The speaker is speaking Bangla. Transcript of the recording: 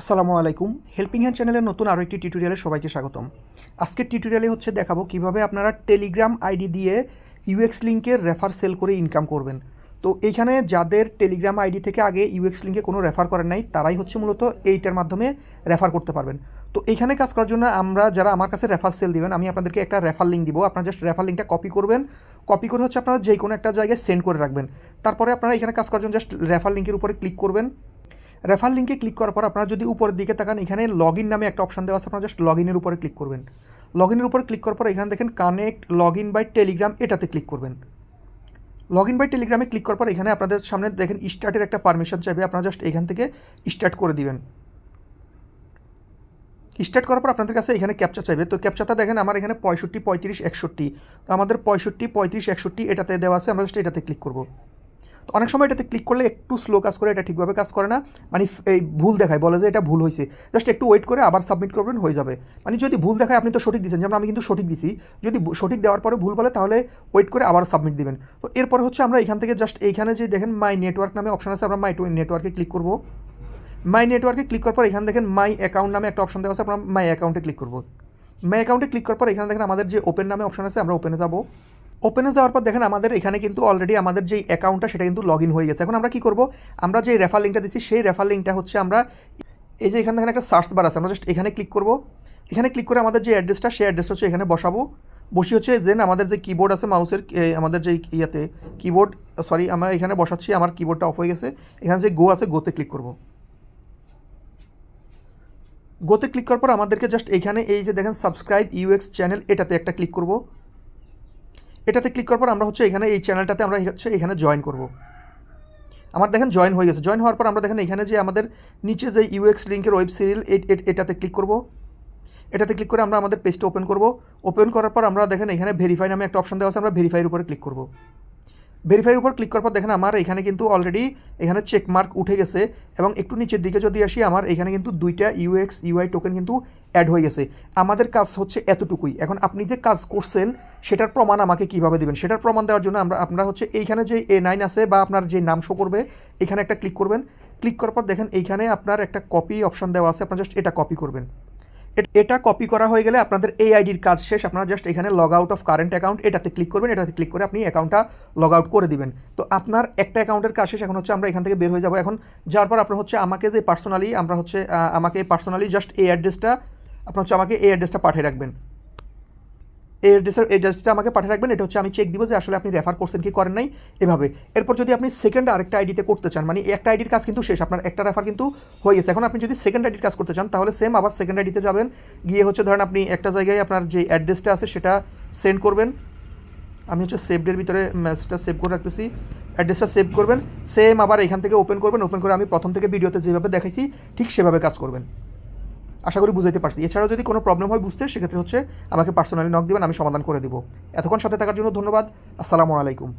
আসসালামু আলাইকুম। হেল্পিং হ্যান্ড চ্যানেলের নতুন আরও একটি টিউটোরিয়ালে সবাইকে স্বাগতম। আজকের টিউটোরিয়ালে হচ্ছে দেখাবো কীভাবে আপনারা টেলিগ্রাম আইডি দিয়ে ইউএক্স লিঙ্কের রেফার সেল করে ইনকাম করবেন। তো এইখানে যাদের টেলিগ্রাম আইডি থেকে আগে ইউএক্স লিঙ্কে কোনো রেফার করেন নাই, তারাই হচ্ছে মূলত এইটার মাধ্যমে রেফার করতে পারবেন। তো এইখানে কাজ করার জন্য আমরা যারা আমার কাছে রেফার সেল দিবেন, আমি আপনাদেরকে একটা রেফার লিঙ্ক দিব। আপনারা জাস্ট রেফার লিঙ্কটা কপি করবেন। কপি করে হচ্ছে আপনারা যে কোনো একটা জায়গায় সেন্ড করে রাখবেন। তারপরে আপনারা এখানে কাজ করার জন্য জাস্ট রেফার লিঙ্কের উপরে ক্লিক করবেন। রেফার লিঙ্কে ক্লিক করার পর আপনারা যদি উপরের দিকে তাকান, এখানে লগ ইন নামে একটা অপশন দেওয়া আছে, আপনারা জাস্ট লগ ইনের উপরে ক্লিক করবেন। লগ ইনের উপরে ক্লিক করার পর এখানে দেখেন connect log in by Telegram এটাতে ক্লিক করবেন। লগ ইন বাই টেলিগ্রামে ক্লিক করার পর এখানে আপনাদের সামনে দেখেন স্টার্টের একটা পারমিশন চাইবে, আপনারা জাস্ট এখান থেকে স্টার্ট করে দিবেন। স্টার্ট করার পর আপনাদের কাছে এখানে ক্যাপচা চাইবে। তো ক্যাপচাটা দেখেন, আমার এখানে পঁয়ষট্টি, পঁয়ত্রিশ, একষট্টি। তো আমাদের পঁয়ষট্টি, পঁয়ত্রিশ, একষট্টি এটাতে দেওয়া আছে, আমরা জাস্ট এটাতে ক্লিক করব। তো অনেক সময় এটাতে ক্লিক করলে একটু স্লো কাজ করে, এটা ঠিকভাবে কাজ করে না। মানে এই ভুল দেখায়, বলে যে এটা ভুল হয়েছে জাস্ট একটু ওয়েট করে আবার সাবমিট করবেন, হয়ে যাবে। মানে যদি ভুল দেখায়, আপনি তো সঠিক দিচ্ছেন যেমন আমি কিন্তু সঠিক দিছি। যদি সঠিক দেওয়ার পরে ভুল বলে, তাহলে ওয়েট করে আবার সাবমিট দিবেন। তো এরপর হচ্ছে আমরা এখান থেকে জাস্ট এইখানে যে দেখেন মাই নেটওয়ার্ক নামে অপশন আছে, আমরা মাই নেটওয়ার্কে ক্লিক করব। মাই নেটওয়ার্কে ক্লিক করার পর এখানে দেখেন মাই অ্যাকাউন্ট নামে একটা অপশন দেওয়া আছে, আমরা মাই অ্যাকাউন্টে ক্লিক করব। মাই অ্যাকাউন্টে ক্লিক করার পর এখানে দেখেন আমাদের যে ওপেন নামে অপশন আছে, আমরা ওপেনে যাব। ওপেনে যাওয়ার পর দেখেন আমাদের এখানে কিন্তু অলরেডি আমাদের যেই অ্যাকাউন্টটা সেটা কিন্তু লগ হয়ে গেছে। এখন আমরা কি করব? আমরা যে রেফার লিঙ্কটা দিচ্ছি সেই রেফার লিঙ্কটা হচ্ছে আমরা এই যে এখানে দেখেন একটা সার্চ বার আছে। আমরা জাস্ট এখানে ক্লিক করব। এখানে ক্লিক করে আমাদের যে অ্যাড্রেসটা সেই অ্যাড্রেস হচ্ছে এখানে বসাবো। বসি হচ্ছে দেন আমাদের যে কিবোর্ড আছে মাউসের আমাদের যে ইয়াতে কিবোর্ড সরি আমরা এখানে বসাচ্ছি, আমার কিবোর্ডটা অফ হয়ে গেছে। এখানে যে গো আছে গোতে ক্লিক করব। গোতে ক্লিক করার পর আমাদেরকে জাস্ট এখানে এই যে দেখেন সাবস্ক্রাইব ইউএক্স চ্যানেল এটাতে একটা ক্লিক করব। এটাতে ক্লিক করার পর আমরা হচ্ছে এখানে এই চ্যানেলটাতে আমরা হচ্ছে এখানে জয়েন করব। আমার দেখেন জয়েন হয়ে গেছে। জয়েন হওয়ার পর আমরা দেখেন এখানে যে আমাদের নিচে যে ইউএক্স লিঙ্কের ওয়েব সিরিয়াল এটাতে ক্লিক করব। এটাতে ক্লিক করে আমরা আমাদের পেজটা ওপেন করব। ওপেন করার পর আমরা দেখেন এখানে ভেরিফাই নামে একটা অপশন দেওয়া আছে, আমরা ভেরিফাইয়ের উপরে ক্লিক করব। ভেরিফাইয়ের উপর ক্লিক করার পর দেখেন আমার এখানে কিন্তু অলরেডি এখানে চেক মার্ক উঠে গেছে এবং একটু নিচের দিকে যদি আসি, আমার এখানে কিন্তু দুইটা ইউএক্স ইউআই টোকেন কিন্তু অ্যাড হয়ে গেছে। আমাদের কাজ হচ্ছে এতটুকুই। এখন আপনি যে কাজ করছেন, সেটার প্রমাণ আমাকে কীভাবে দেবেন? সেটার প্রমাণ দেওয়ার জন্য আমরা, আপনারা হচ্ছে এইখানে যে এ নাইন আছে বা আপনার যে নাম শো করবে, এখানে একটা ক্লিক করবেন। ক্লিক করার পর দেখেন এইখানে আপনার একটা কপি অপশন দেওয়া আছে, আপনার জাস্ট এটা কপি করবেন। এট- কপি করা হয়ে গেলে আপনাদের এই আইডির কাজ শেষ। আপনারা জাস্ট এখানে log out of current account এটাতে ক্লিক করবেন, এটাতে ক্লিক করে আপনি অ্যাকাউন্টটা লগ আউট করে দিবেন। তো আপনার একটা অ্যাকাউন্টের কাজ শেষ, এখন হচ্ছে আমরা এখান থেকে বের হয়ে যাব। এখন যাওয়ার পর আপনার হচ্ছে আমাকে যে পার্সোনালি আমরা হচ্ছে আমাকে পার্সোনালি জাস্ট এই অ্যাড্রেসটা আপনার হচ্ছে আমাকে এই অ্যাড্রেসটা পাঠিয়ে রাখবেন। এই অ্যাড্রেসের অ্যাড্রেসটা আমাকে পাঠিয়ে রাখবেন, এটা হচ্ছে আমি চেক দিব যে আসলে আপনি রেফার করছেন কি করেন নাই। এভাবে। এরপর যদি আপনি সেকেন্ড আরেকটা আইডিতে করতে চান মানে একটা আইডির কাজ কিন্তু শেষ, আপনার একটা রেফার কিন্তু হয়ে গেছে। এখন আপনি যদি সেকেন্ড আইডির কাজ করতে চান, তাহলে সেম আবার সেকেন্ড আইডিতে যাবেন। গিয়ে হচ্ছে ধরেন আপনি একটা জায়গায় আপনার যে অ্যাড্রেসটা আছে, সেটা সেন্ড করবেন। আমি হচ্ছে সেভডের ভিতরে ম্যাচটা সেভ করে রাখতেছি। অ্যাড্রেসটা সেভ করবেন। সেম আবার এখান থেকে ওপেন করবেন। ওপেন করে আমি প্রথম থেকে ভিডিওতে যেভাবে দেখাইছি, ঠিক সেভাবে কাজ করবেন। আশা করি বুঝাইতে পারছি। এছাড়াও যদি কোনো প্রবলেম হয় বুঝতে, সেক্ষেত্রে হচ্ছে আমাকে পার্সোনালি নক দেবেন, আমি সমাধান করে দেবো। এতক্ষণ সাথে থাকার জন্য ধন্যবাদ। আসসালামু আলাইকুম।